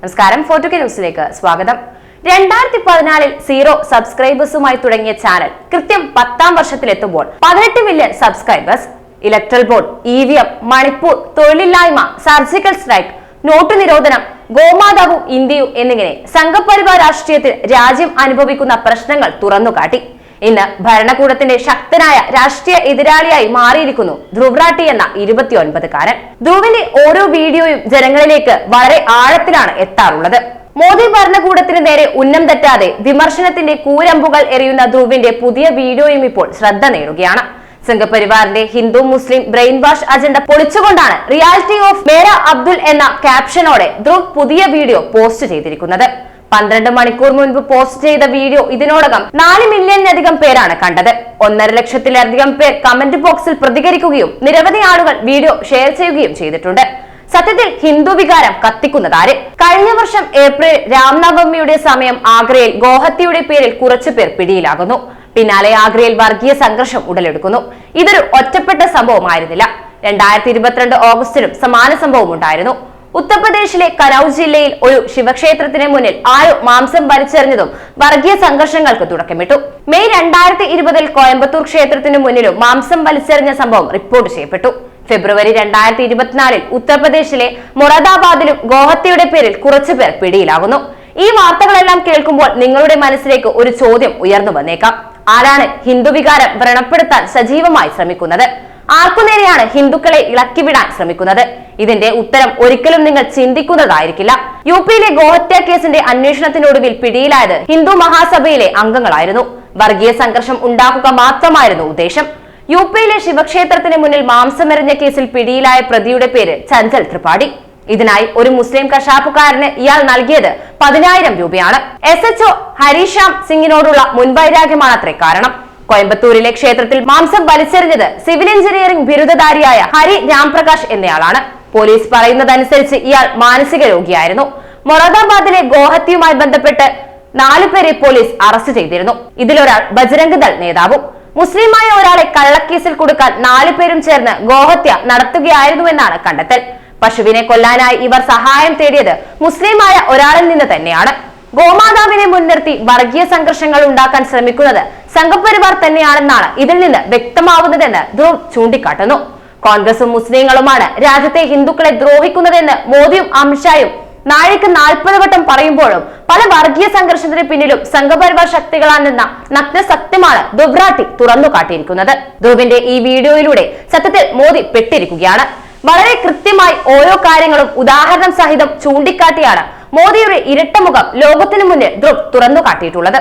നമസ്കാരം. ഫോർട്ടു കെ ന്യൂസിലേക്ക് സ്വാഗതം. രണ്ടായിരത്തി പതിനാലിൽ സീറോ സബ്സ്ക്രൈബേഴ്സുമായി തുടങ്ങിയ ചാനൽ കൃത്യം പത്താം വർഷത്തിലെത്തുമ്പോൾ പതിനെട്ട് million subscribers electoral bond E V M Manipur തൊഴിലില്ലായ്മ സർജിക്കൽ സ്ട്രൈക്ക് നോട്ട് നിരോധനം ഗോമാതാവും ഇന്ത്യയും എന്നിങ്ങനെ സംഘപരിവാർ രാഷ്ട്രീയത്തിൽ രാജ്യം അനുഭവിക്കുന്ന പ്രശ്നങ്ങൾ തുറന്നുകാട്ടി. ഇന്ന് ഭരണകൂടത്തിന്റെ ശക്തനായ രാഷ്ട്രീയ എതിരാളിയായി മാറിയിരിക്കുന്നു ധ്രുവ്രാട്ടി എന്ന ഇരുപത്തിയൊൻപതുകാരൻ. ധ്രുവിന്റെ ഓരോ വീഡിയോയും ജനങ്ങളിലേക്ക് വളരെ ആഴത്തിലാണ് എത്താറുള്ളത്. മോദി ഭരണകൂടത്തിന് നേരെ ഉന്നം തെറ്റാതെ വിമർശനത്തിന്റെ കൂരമ്പുകൾ എറിയുന്ന ധ്രുവിന്റെ പുതിയ വീഡിയോയും ഇപ്പോൾ ശ്രദ്ധ നേടുകയാണ്. സംഘപരിവാറിന്റെ Hindu Muslim brain wash agenda പൊളിച്ചുകൊണ്ടാണ് റിയാലിറ്റി ഓഫ് മേര അബ്ദുൽ എന്ന ക്യാപ്ഷനോടെ ധ്രുവ് പുതിയ വീഡിയോ പോസ്റ്റ് ചെയ്തിരിക്കുന്നത്. പന്ത്രണ്ട് മണിക്കൂർ മുൻപ് പോസ്റ്റ് ചെയ്ത വീഡിയോ ഇതിനോടകം നാല് മില്യണിലധികം പേരാണ് കണ്ടത്. ഒന്നര ലക്ഷത്തിലധികം പേർ കമന്റ് ബോക്സിൽ പ്രതികരിക്കുകയും നിരവധി ആളുകൾ വീഡിയോ ഷെയർ ചെയ്യുകയും ചെയ്തിട്ടുണ്ട്. സത്യത്തിൽ ഹിന്ദു വികാരം കത്തിക്കുന്നതാര്? കഴിഞ്ഞ വർഷം ഏപ്രിൽ രാംനവമിയുടെ സമയം ആഗ്രയിൽ ഗോഹത്യയുടെ പേരിൽ കുറച്ചു പേർ പിടിയിലാകുന്നു. പിന്നാലെ ആഗ്രയിൽ വർഗീയ സംഘർഷം ഉടലെടുക്കുന്നു. ഇതൊരു ഒറ്റപ്പെട്ട സംഭവമായിരുന്നില്ല. രണ്ടായിരത്തി ഇരുപത്തിരണ്ട് ഓഗസ്റ്റിലും സമാന സംഭവം ഉണ്ടായിരുന്നു. ഉത്തർപ്രദേശിലെ കനൌജ് ജില്ലയിൽ ഒരു ശിവക്ഷേത്രത്തിന് മുന്നിൽ ആരോ മാംസം വലിച്ചെറിഞ്ഞതും വർഗീയ സംഘർഷങ്ങൾക്ക് തുടക്കമിട്ടു. മെയ് രണ്ടായിരത്തി ഇരുപതിൽ കോയമ്പത്തൂർ ക്ഷേത്രത്തിന് മുന്നിലും മാംസം വലിച്ചെറിഞ്ഞ സംഭവം റിപ്പോർട്ട് ചെയ്യപ്പെട്ടു. ഫെബ്രുവരി രണ്ടായിരത്തി ഇരുപത്തിനാലിൽ ഉത്തർപ്രദേശിലെ മൊറാദാബാദിലും ഗോഹത്യയുടെ പേരിൽ കുറച്ചുപേർ പിടിയിലാകുന്നു. ഈ വാർത്തകളെല്ലാം കേൾക്കുമ്പോൾ നിങ്ങളുടെ മനസ്സിലേക്ക് ഒരു ചോദ്യം ഉയർന്നു വന്നേക്കാം. ആരാണ് ഹിന്ദു വികാരം വ്രണപ്പെടുത്താൻ സജീവമായി ശ്രമിക്കുന്നത്? ആർക്കുനേരെയാണ് ഹിന്ദുക്കളെ ഇളക്കിവിടാൻ ശ്രമിക്കുന്നത്? ഇതിന്റെ ഉത്തരം ഒരിക്കലും നിങ്ങൾ ചിന്തിക്കുന്നതായിരിക്കില്ല. യു പിയിലെ ഗോഹത്യ കേസിന്റെ അന്വേഷണത്തിനൊടുവിൽ പിടിയിലായത് ഹിന്ദു മഹാസഭയിലെ അംഗങ്ങളായിരുന്നു. വർഗീയ സംഘർഷം ഉണ്ടാക്കുക മാത്രമായിരുന്നു ഉദ്ദേശം. യു പിയിലെ ശിവക്ഷേത്രത്തിന് മുന്നിൽ മാംസമെറിഞ്ഞ കേസിൽ പിടിയിലായ പ്രതിയുടെ പേര് ചഞ്ചൽ ത്രിപാഠി. ഇതിനായി ഒരു മുസ്ലിം കശാപ്പുകാരന് ഇയാൾ നൽകിയത് പതിനായിരം രൂപയാണ്. എസ് എച്ച് ഒ ഹരീഷാം സിംഗിനോടുള്ള മുൻവൈരാഗ്യമാണത്രേ കാരണം. കോയമ്പത്തൂരിലെ ക്ഷേത്രത്തിൽ മാംസം വലിച്ചെറിഞ്ഞത് സിവിൽ എഞ്ചിനീയറിംഗ് ബിരുദധാരിയായ ഹരി രാംപ്രകാശ് എന്നയാളാണ്. പോലീസ് പറയുന്നതനുസരിച്ച് ഇയാൾ മാനസിക രോഗിയായിരുന്നു. മൊറാദാബാദിലെ ഗോഹത്യയുമായി ബന്ധപ്പെട്ട് നാലുപേരെ പോലീസ് അറസ്റ്റ് ചെയ്തിരുന്നു. ഇതിലൊരാൾ ബജരംഗ് ദൾ നേതാവും മുസ്ലിമായ ഒരാളെ കള്ളക്കേസിൽ കൊടുക്കാൻ നാലുപേരും ചേർന്ന് ഗോഹത്യ നടത്തുകയായിരുന്നുവെന്നാണ് കണ്ടെത്തൽ. പശുവിനെ കൊല്ലാനായി ഇവർ സഹായം തേടിയത് മുസ്ലിമായ ഒരാളിൽ നിന്ന് തന്നെയാണ്. ഗോമാതാവിനെ മുൻനിർത്തി വർഗീയ സംഘർഷങ്ങൾ ഉണ്ടാക്കാൻ ശ്രമിക്കുന്നത് സംഘപരിവാർ തന്നെയാണെന്നാണ് ഇതിൽ നിന്ന് വ്യക്തമാവുന്നതെന്ന് ധ്രുവ് ചൂണ്ടിക്കാട്ടുന്നു. കോൺഗ്രസും മുസ്ലിങ്ങളുമാണ് രാജ്യത്തെ ഹിന്ദുക്കളെ ദ്രോഹിക്കുന്നതെന്ന് മോദിയും അമിത്ഷായും നാഴിക്ക് നാൽപ്പത് വട്ടം പറയുമ്പോഴും പല വർഗീയ സംഘർഷത്തിന് പിന്നിലും സംഘപരിവാർ ശക്തികളാണെന്ന നഗ്ന സത്യമാണ് ദുബ്രാട്ടി തുറന്നു കാട്ടിയിരിക്കുന്നത് ധ്രുവിന്റെ ഈ വീഡിയോയിലൂടെ സത്യത്തിൽ മോദി പെട്ടിരിക്കുകയാണ്. വളരെ കൃത്യമായി ഓരോ കാര്യങ്ങളും ഉദാഹരണം സഹിതം ചൂണ്ടിക്കാട്ടിയാണ് മോദിയുടെ ഇരട്ടമുഖം ലോകത്തിനു മുന്നിൽ ധ്രുവ് തുറന്നു കാട്ടിയിട്ടുള്ളത്